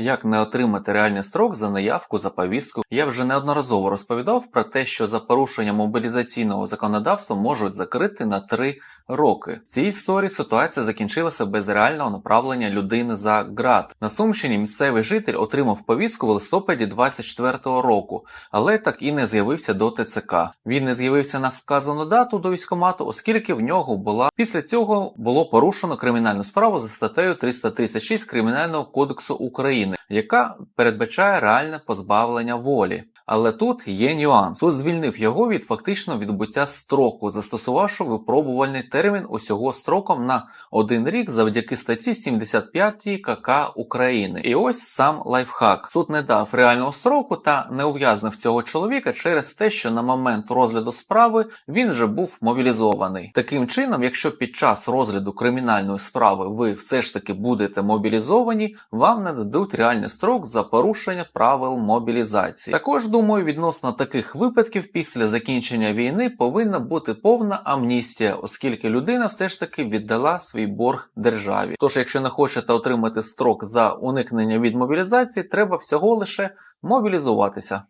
Як не отримати реальний строк за наявку за повістку? Я вже неодноразово розповідав про те, що за порушення мобілізаційного законодавства можуть закрити на 3 роки. В цій історії ситуація закінчилася без реального направлення людини за ґрат. На Сумщині місцевий житель отримав повістку в листопаді 24-го року, але так і не з'явився до ТЦК. Він не з'явився на вказану дату до військкомату, оскільки в нього була після цього було порушено кримінальну справу за статтею 336 Кримінального кодексу України, яка передбачає реальне позбавлення волі. Але тут є нюанс. Суд звільнив його від фактично відбуття строку, застосувавши випробувальний термін усього строком на один рік завдяки статті 75 КК України. І ось сам лайфхак. Суд не дав реального строку та не ув'язнив цього чоловіка через те, що на момент розгляду справи він вже був мобілізований. Таким чином, якщо під час розгляду кримінальної справи ви все ж таки будете мобілізовані, вам не дадуть реальний строк за порушення правил мобілізації. Також думаю, відносно таких випадків після закінчення війни повинна бути повна амністія, оскільки людина все ж таки віддала свій борг державі. Тож, якщо не хочете отримати строк за уникнення від мобілізації, треба всього лише мобілізуватися.